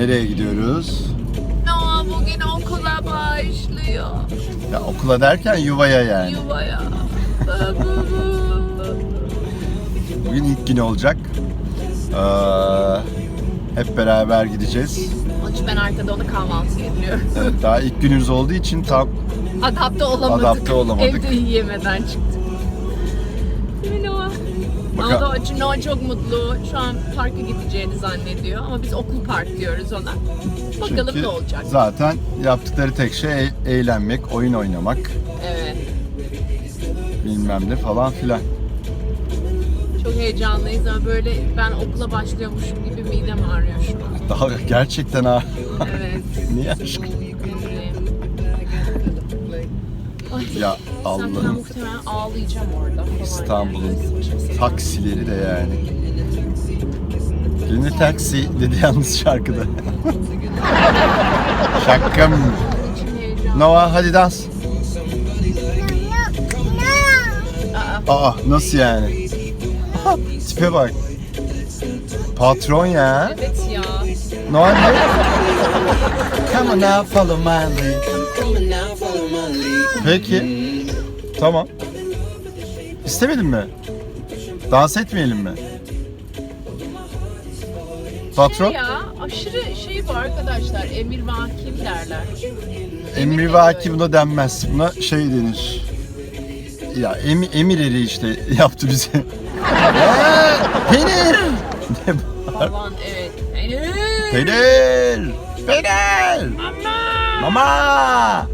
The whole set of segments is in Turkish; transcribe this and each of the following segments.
Nereye gidiyoruz? Noah bugün okula başlıyor. Ya okula derken yuvaya yani. Yuvaya. Bugün ilk gün olacak. Ee, hep beraber gideceğiz. Onun için ben arkada onu kahvaltı yediriyorum. Evet, daha ilk günümüz olduğu için tam Adapte olamadık. Adapte olamadık. Evde yiyemeden çıktık. Ama Noah, Noah çok mutlu. Şu an parka gideceğini zannediyor. Ama biz okul park diyoruz ona. Bakalım çünkü ne olacak. zaten yaptıkları tek şey e- eğlenmek, oyun oynamak, Evet. bilmem ne falan filan. Çok heyecanlıyız ama böyle ben okula başlıyormuşum gibi midem ağrıyor şu an. Daha gerçekten ha. Evet. Niye aşkım? Ay, Ya sen Allah'ım. ben muhtemelen ağlayacağım orada. İstanbul'un taksileri de yani. Yine taksi dedi yalnız şarkıda. Heyecan. Noah hadi dans. Aa nasıl yani? Tipe bak. Patron ya. evet ya. Noah ne? Come on now follow my lead. Peki. Tamam. İstemedin mi? Dans etmeyelim mi? Patron? Ya aşırı şey bu arkadaşlar. Emir vakim derler. Emir hakim buna denmez. Buna şey denir. Ya emi, emir eri işte yaptı bize. Eee, Peynir! Ne bu? Falan evet. Emir. Peynir! Peynir! Mama!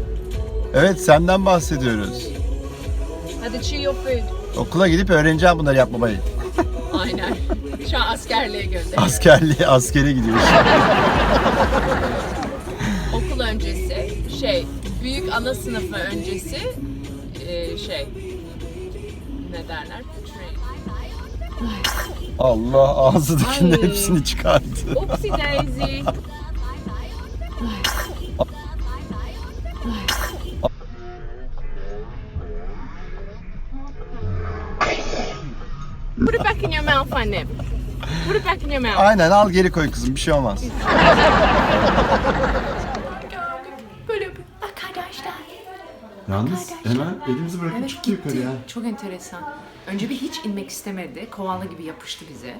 Evet senden bahsediyoruz. Hadi chew your food. Okula gidip öğreneceğim bunları yapmamayı. Aynen. Şu an askerliğe gönder. Askerliğe, askere gidiyoruz. Okul öncesi şey büyük ana sınıfı öncesi e, şey ne derler? Allah ağzındakinin Ay. hepsini çıkardı. Oopsie daisy. mouth annem. Put it back in your mouth. Aynen al geri koy kızım bir şey olmaz. Böyle yapıyor. Arkadaşlar. Yalnız hemen elimizi bırakıp Evet çıktı yukarı gitti. ya. Çok enteresan. Önce bir hiç inmek istemedi. Koala gibi yapıştı bize.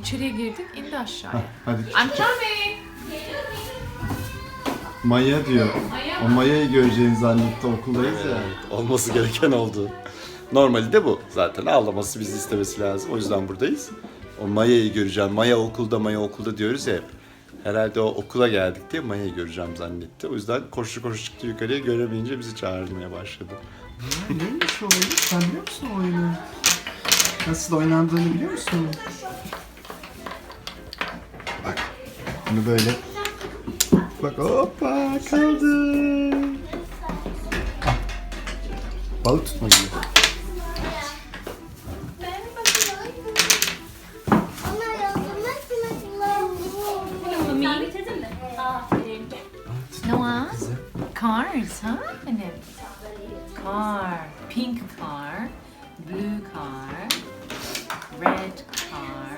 İçeriye girdik, indi aşağıya. Hadi. I'm coming. Maya diyor. O Maya'yı göreceğini zannetti okuldayız ya. Olması gereken oldu. Normali de bu. Zaten ağlaması bizi istemesi lazım. O yüzden buradayız. O Maya'yı göreceğim. Maya okulda, Maya okulda diyoruz ya hep. Herhalde o okula geldik diye Maya'yı göreceğim zannetti. O yüzden koşu koşu çıktı yukarıya göremeyince bizi çağırmaya başladı. Neymiş o oyun? Sen biliyor musun o oyunu? Nasıl oynandığını biliyor musun? Bak. Bunu böyle. Bak hoppa kaldı. Ah. Balık tutma gibi. Noah, cars, ha? Benim. Car, pink car, blue car, red car.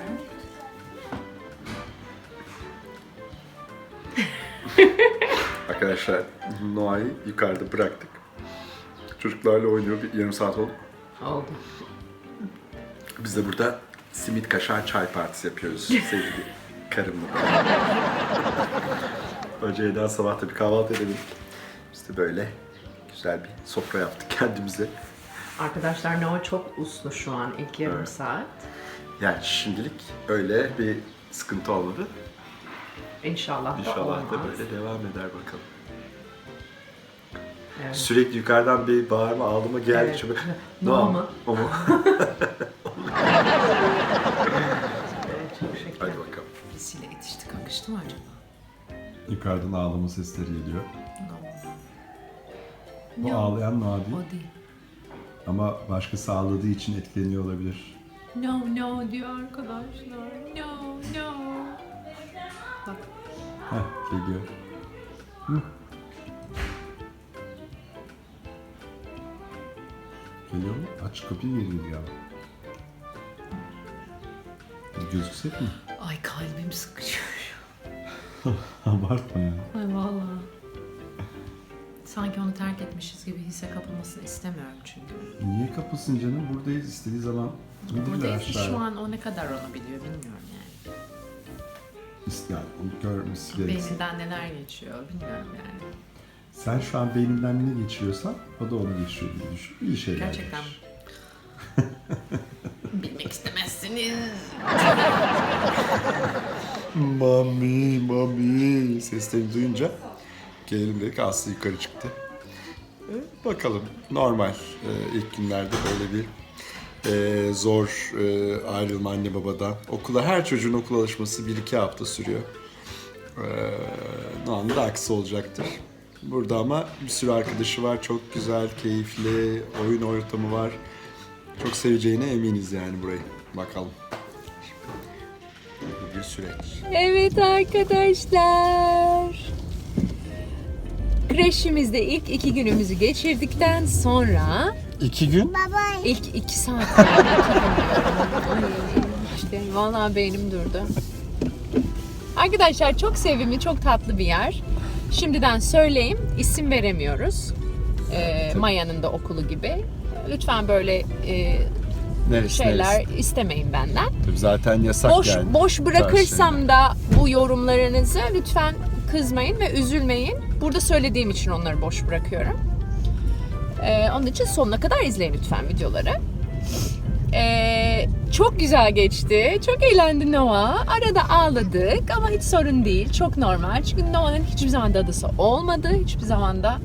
Arkadaşlar Noah'yı yukarıda bıraktık. Çocuklarla oynuyor. Bir yarım saat oldu. Oldu. Biz de burada simit kaşar çay partisi yapıyoruz sevgili karımla. Önce Eda sabah da bir kahvaltı edelim. Biz de böyle güzel bir sofra yaptık kendimize. Arkadaşlar Noah çok uslu şu an ilk yarım saat. Yani şimdilik öyle bir sıkıntı olmadı. İnşallah, da İnşallah olmaz. da böyle devam eder bakalım. Evet. Sürekli yukarıdan bir bağırma ağlama geldi. Evet. Şöyle, Noah mı? O mu? Evet, çok şeker. Hadi bakalım. Birisiyle itişti kakıştı mı acaba? Yukarıdan ağlama sesleri geliyor. Bu No. ağlayan Noah O değil. değil. Ama başkası ağladığı için etkileniyor olabilir. No no diyor arkadaşlar. No no. Bak Heh geliyor. Geliyor mu? Aç kapıyı geliyor ya. Gözüksek mi? ay kalbim sıkışıyor. Abartma ya. Ay valla. Sanki onu terk etmişiz gibi hisse kapılmasını istemiyorum çünkü. Niye kapısın canım? Buradayız. istediği zaman gidirler Buradayız ki şu an o ne kadar onu biliyor bilmiyorum yani. Yani onu görmesi gereksin. Beyninden neler geçiyor bilmiyorum yani. Sen şu an beyninden ne geçiriyorsan o da onu geçiriyor gibi düşün. İyi şeyler. Gerçekten. geçir. Bilmek istemezsiniz. Mami, mami seslerini duyunca gelelim dedik. Aslı yukarı çıktı. E, bakalım. Normal. E, ilk günlerde böyle bir e, zor e, ayrılma anne babadan. Okula, her çocuğun okula alışması 1-2 hafta sürüyor. E, Noah'nın da aksi olacaktır. Burada ama bir sürü arkadaşı var. Çok güzel, keyifli, oyun ortamı var. Çok seveceğine eminiz yani burayı. Bakalım. Bir süreç. Evet arkadaşlar. Kreşimizde ilk iki günümüzü geçirdikten sonra İki gün. ilk iki saat yani iki gün. Ay, işte vallahi beynim durdu. Arkadaşlar çok sevimli, çok tatlı bir yer. Şimdiden söyleyeyim, isim veremiyoruz. Ee, Maya'nın da okulu gibi. Lütfen böyle e, Neresi şeyler neresi? istemeyin benden. Tabii zaten yasak boş yani. boş bırakırsam da bu yorumlarınızı lütfen kızmayın ve üzülmeyin. Burada söylediğim için onları boş bırakıyorum. Ee, onun için sonuna kadar izleyin lütfen videoları. Ee, çok güzel geçti. Çok eğlendi Noah. Arada ağladık ama hiç sorun değil. Çok normal. Çünkü Noah'nın hiçbir zaman dadısı olmadı. Hiçbir zaman da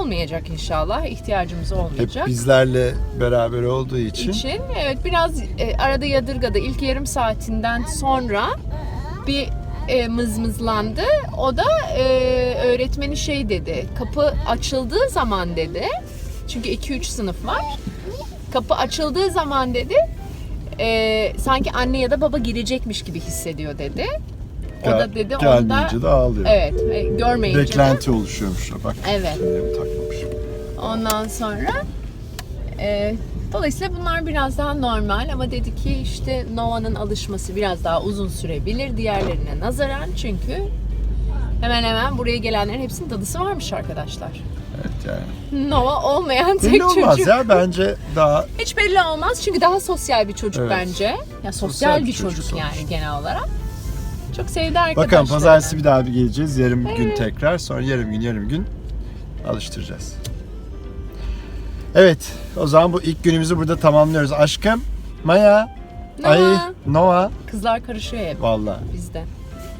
olmayacak inşallah. İhtiyacımız Hep olmayacak bizlerle beraber olduğu için. için evet biraz e, arada yadırgadı. İlk yarım saatinden sonra bir e, mızmızlandı. O da e, öğretmeni şey dedi. Kapı açıldığı zaman dedi. Çünkü 2-3 sınıf var. Kapı açıldığı zaman dedi. e, sanki anne ya da baba girecekmiş gibi hissediyor dedi. O da dedi onda Gelmeyince de ağlıyor. evet e, görmeyince de Beklenti oluşuyormuş. Bak. Evet. Ondan sonra e, dolayısıyla bunlar biraz daha normal ama dedi ki işte Nova'nın alışması biraz daha uzun sürebilir diğerlerine nazaran çünkü hemen hemen buraya gelenlerin hepsinin dadısı varmış arkadaşlar. Evet yani. Nova olmayan tek Belli olmaz çocuk. ya bence daha Hiç belli olmaz çünkü daha sosyal bir çocuk Evet. bence. Ya sosyal, Sosyal bir bir çocuk, çocuk yani sonuçta. genel olarak. Çok sevdi arkadaşlar. Bakalım pazartesi bir daha bir geleceğiz. Yarım gün tekrar. Sonra yarım gün yarım gün alıştıracağız. Evet. O zaman bu ilk günümüzü burada tamamlıyoruz. Aşkım. Maya. Ay. Noah. Noah. Kızlar karışıyor hep Vallahi. bizde.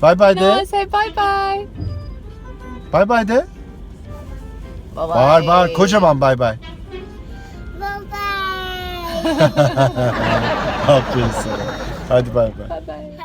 Bay bay Noah de. say bye bye. Bay bay de. Bye bye. Bağır bağır. Kocaman bay bay. Aferin sana. Hadi bay bay. Bye bye.